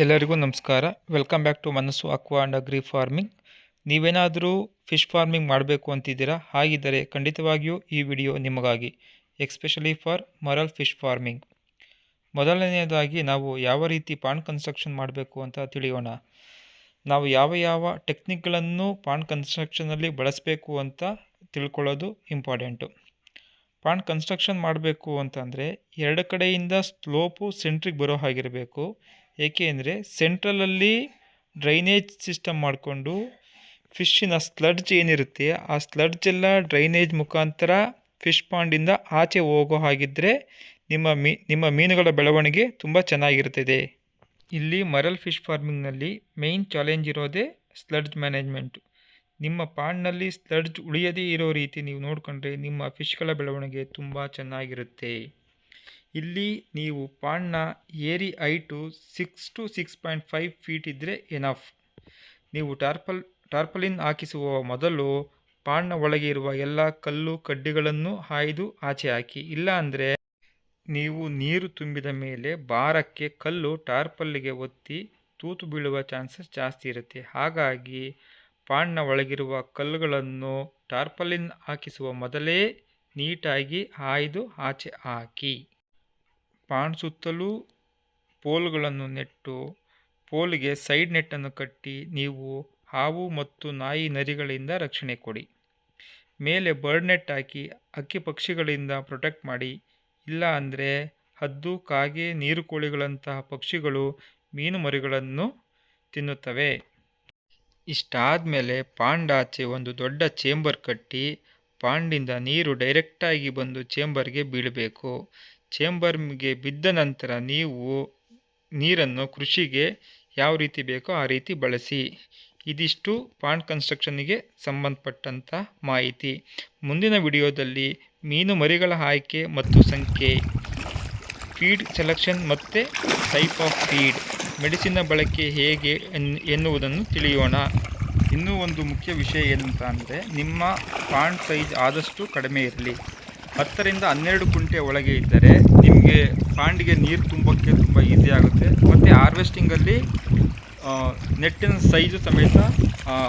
ಎಲ್ಲರಿಗೂ ನಮಸ್ಕಾರ. Welcome back to Manassu aqua and agri farming ನೀವೇನಾದರೂ ಫಿಶ್ ಫಾರ್ಮಿಂಗ್ ಮಾಡಬೇಕು ಅಂತಿದ್ದೀರಾ? ಹಾಗಿದ್ದರೆ ಖಂಡಿತವಾಗಿಯೂ ಈ ವಿಡಿಯೋ ನಿಮಗಾಗಿ especially for murrel fish farming ಮೊದಲನೆಯದಾಗಿ ನಾವು ಯಾವ ರೀತಿ ಪಾನ್ ಕನ್ಸ್ಟ್ರಕ್ಷನ್ ಮಾಡಬೇಕು ಅಂತ ತಿಳಿಯೋಣ. ನಾವು ಯಾವ ಯಾವ ಟೆಕ್ನಿಕ್ಗಳನ್ನು ಪಾಂಡ್ ಕನ್ಸ್ಟ್ರಕ್ಷನಲ್ಲಿ ಬಳಸಬೇಕು ಅಂತ ತಿಳ್ಕೊಳ್ಳೋದು ಇಂಪಾರ್ಟೆಂಟು ಪಾನ್ ಕನ್ಸ್ಟ್ರಕ್ಷನ್ ಮಾಡಬೇಕು ಅಂತಂದರೆ ಎರಡು ಕಡೆಯಿಂದ ಸ್ಲೋಪು ಸೆಂಟ್ರಿಗೆ ಬರೋ ಹಾಗಿರಬೇಕು. ಏಕೆ ಅಂದರೆ ಸೆಂಟ್ರಲಲ್ಲಿ ಡ್ರೈನೇಜ್ ಸಿಸ್ಟಮ್ ಮಾಡಿಕೊಂಡು ಫಿಶ್ಶಿನ ಸ್ಲಡ್ಜ್ ಏನಿರುತ್ತೆ, ಆ ಸ್ಲಡ್ಜ್ ಎಲ್ಲ ಡ್ರೈನೇಜ್ ಮುಖಾಂತರ ಫಿಶ್ ಪಾಂಡಿಂದ ಆಚೆ ಹೋಗೋ ಹಾಗಿದ್ದರೆ ನಿಮ್ಮ ಮೀ, ನಿಮ್ಮ ಮೀನುಗಳ ಬೆಳವಣಿಗೆ ತುಂಬ ಚೆನ್ನಾಗಿರ್ತದೆ ಇಲ್ಲಿ ಮರಲ್ ಫಿಶ್ ಫಾರ್ಮಿಂಗ್ನಲ್ಲಿ ಮೇಯ್ನ್ ಚಾಲೆಂಜ್ ಇರೋದೇ ಸ್ಲಡ್ಜ್ ಮ್ಯಾನೇಜ್ಮೆಂಟು. ನಿಮ್ಮ ಪಾಂಡ್ನಲ್ಲಿ ಸ್ಲಡ್ಜ್ ಉಳಿಯದೇ ಇರೋ ರೀತಿ ನೀವು ನೋಡಿಕೊಂಡ್ರೆ ನಿಮ್ಮ ಫಿಶ್ಗಳ ಬೆಳವಣಿಗೆ ತುಂಬ ಚೆನ್ನಾಗಿರುತ್ತೆ. ಇಲ್ಲಿ ನೀವು ಪಾಂಡ್ನ ಏರಿ height six to six point five feet ಇದ್ದರೆ ಎನಫ್ ನೀವು ಟಾರ್ಪಲ್, ಟಾರ್ಪಲಿನ್ ಹಾಕಿಸುವ ಮೊದಲು ಪಾಂಡ್ನ ಒಳಗೆ ಇರುವ ಎಲ್ಲ ಕಲ್ಲು ಕಡ್ಡಿಗಳನ್ನು ಹಾಯ್ದು ಆಚೆ ಹಾಕಿ. ಇಲ್ಲ ಅಂದರೆ ನೀವು ನೀರು ತುಂಬಿದ ಮೇಲೆ ಭಾರಕ್ಕೆ ಕಲ್ಲು ಟಾರ್ಪಲ್ಲಿಗೆ ಒತ್ತಿ ತೂತು ಬೀಳುವ ಚಾನ್ಸಸ್ ಜಾಸ್ತಿ ಇರುತ್ತೆ. ಹಾಗಾಗಿ ಪಾಂಡ್ನ ಒಳಗಿರುವ ಕಲ್ಲುಗಳನ್ನು ಟಾರ್ಪಲಿನ್ ಹಾಕಿಸುವ ಮೊದಲೇ ನೀಟಾಗಿ ಹಾಯ್ದು ಆಚೆ ಹಾಕಿ. ಪಾಂಡ್ ಸುತ್ತಲೂ ಪೋಲ್ಗಳನ್ನು ನೆಟ್ಟು, ಪೋಲ್ಗೆ ಸೈಡ್ ನೆಟ್ಟನ್ನು ಕಟ್ಟಿ ನೀವು ಹಾವು ಮತ್ತು ನಾಯಿ ನರಿಗಳಿಂದ ರಕ್ಷಣೆ ಕೊಡಿ. ಮೇಲೆ ಬರ್ಡ್ ನೆಟ್ ಹಾಕಿ ಹಕ್ಕಿ ಪಕ್ಷಿಗಳಿಂದ ಪ್ರೊಟೆಕ್ಟ್ ಮಾಡಿ. ಇಲ್ಲ ಅಂದರೆ ಹದ್ದು, ಕಾಗೆ, ನೀರು ಕೋಳಿಗಳಂತಹ ಪಕ್ಷಿಗಳು ಮೀನು ಮರಿಗಳನ್ನು ತಿನ್ನುತ್ತವೆ. ಇಷ್ಟಾದಮೇಲೆ ಪಾಂಡಾಚೆ ಒಂದು ದೊಡ್ಡ ಚೇಂಬರ್ ಕಟ್ಟಿ ಪಾಂಡಿಂದ ನೀರು ಡೈರೆಕ್ಟಾಗಿ ಬಂದು ಚೇಂಬರ್ಗೆ ಬೀಳಬೇಕು. ಚೇಂಬರ್ಗೆ ಬಿದ್ದ ನಂತರ ನೀವು ನೀರನ್ನು ಕೃಷಿಗೆ ಯಾವ ರೀತಿ ಬೇಕೋ ಆ ರೀತಿ ಬಳಸಿ. ಇದಿಷ್ಟು ಪಾಂಡ್ ಕನ್ಸ್ಟ್ರಕ್ಷನ್ನಿಗೆ ಸಂಬಂಧಪಟ್ಟಂಥ ಮಾಹಿತಿ. ಮುಂದಿನ ವಿಡಿಯೋದಲ್ಲಿ ಮೀನು ಮರಿಗಳ ಆಯ್ಕೆ ಮತ್ತು ಸಂಖ್ಯೆ, ಫೀಡ್ ಸೆಲೆಕ್ಷನ್ ಮತ್ತು ಟೈಪ್ ಆಫ್ ಫೀಡ್ ಮೆಡಿಸಿನ್ನ ಬಳಕೆ ಹೇಗೆ ಎನ್, ಎನ್ನುವುದನ್ನು ತಿಳಿಯೋಣ. ಇನ್ನೂ ಒಂದು ಮುಖ್ಯ ವಿಷಯ ಏನಂತ ಅಂದರೆ ನಿಮ್ಮ ಪಾಂಡ್ ಸೈಜ್ ಆದಷ್ಟು ಕಡಿಮೆ ಇರಲಿ. ಹತ್ತರಿಂದ ಹನ್ನೆರಡು ಕುಂಟೆ ಒಳಗೆ ಇದ್ದರೆ ನಿಮಗೆ ಪಾಂಡಿಗೆ ನೀರು ತುಂಬೋಕ್ಕೆ ತುಂಬ ಈಸಿ ಆಗುತ್ತೆ. ಮತ್ತು ಹಾರ್ವೆಸ್ಟಿಂಗಲ್ಲಿ ನೆಟ್ಟಿನ ಸೈಜು ಸಮೇತ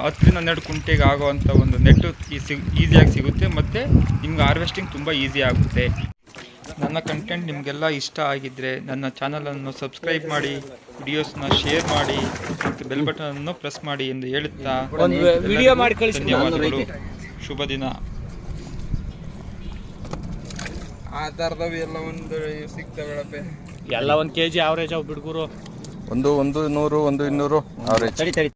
ಹತ್ತರಿಂದ ಹನ್ನೆರಡು ಕುಂಟೆಗೆ ಆಗೋವಂಥ ಒಂದು ನೆಟ್ಟು ಈಸಿಯಾಗಿ ಸಿಗುತ್ತೆ ಮತ್ತು ನಿಮ್ಗೆ ಹಾರ್ವೆಸ್ಟಿಂಗ್ ತುಂಬ ಈಸಿ ಆಗುತ್ತೆ. ನನ್ನ ಕಂಟೆಂಟ್ ನಿಮಗೆಲ್ಲ ಇಷ್ಟ ಆಗಿದ್ದರೆ ನನ್ನ ಚಾನಲನ್ನು ಸಬ್ಸ್ಕ್ರೈಬ್ ಮಾಡಿ ವಿಡಿಯೋಸ್ನ ಶೇರ್ ಮಾಡಿ ಮತ್ತು ಬೆಲ್ ಬಟನನ್ನು ಪ್ರೆಸ್ ಮಾಡಿ ಎಂದು ಹೇಳುತ್ತಾ ವಿಡಿಯೋ ಮಾಡಿ ಧನ್ಯವಾದಗಳು. ಶುಭ ದಿನ. ಆ ಥರದವು ಎಲ್ಲ ಒಂದು ಕೆಜಿ ಎಲ್ಲ ಒಂದು ಕೆ ಜಿ ಆವ್ರೇಜ್ ಅವು ಬಿಡ್ಗುರು. ಒಂದು ಒಂದು ನೂರು ಒಂದು ಇನ್ನೂರು ಅವರೇಜ್ ತಡಿ ತಡಿ.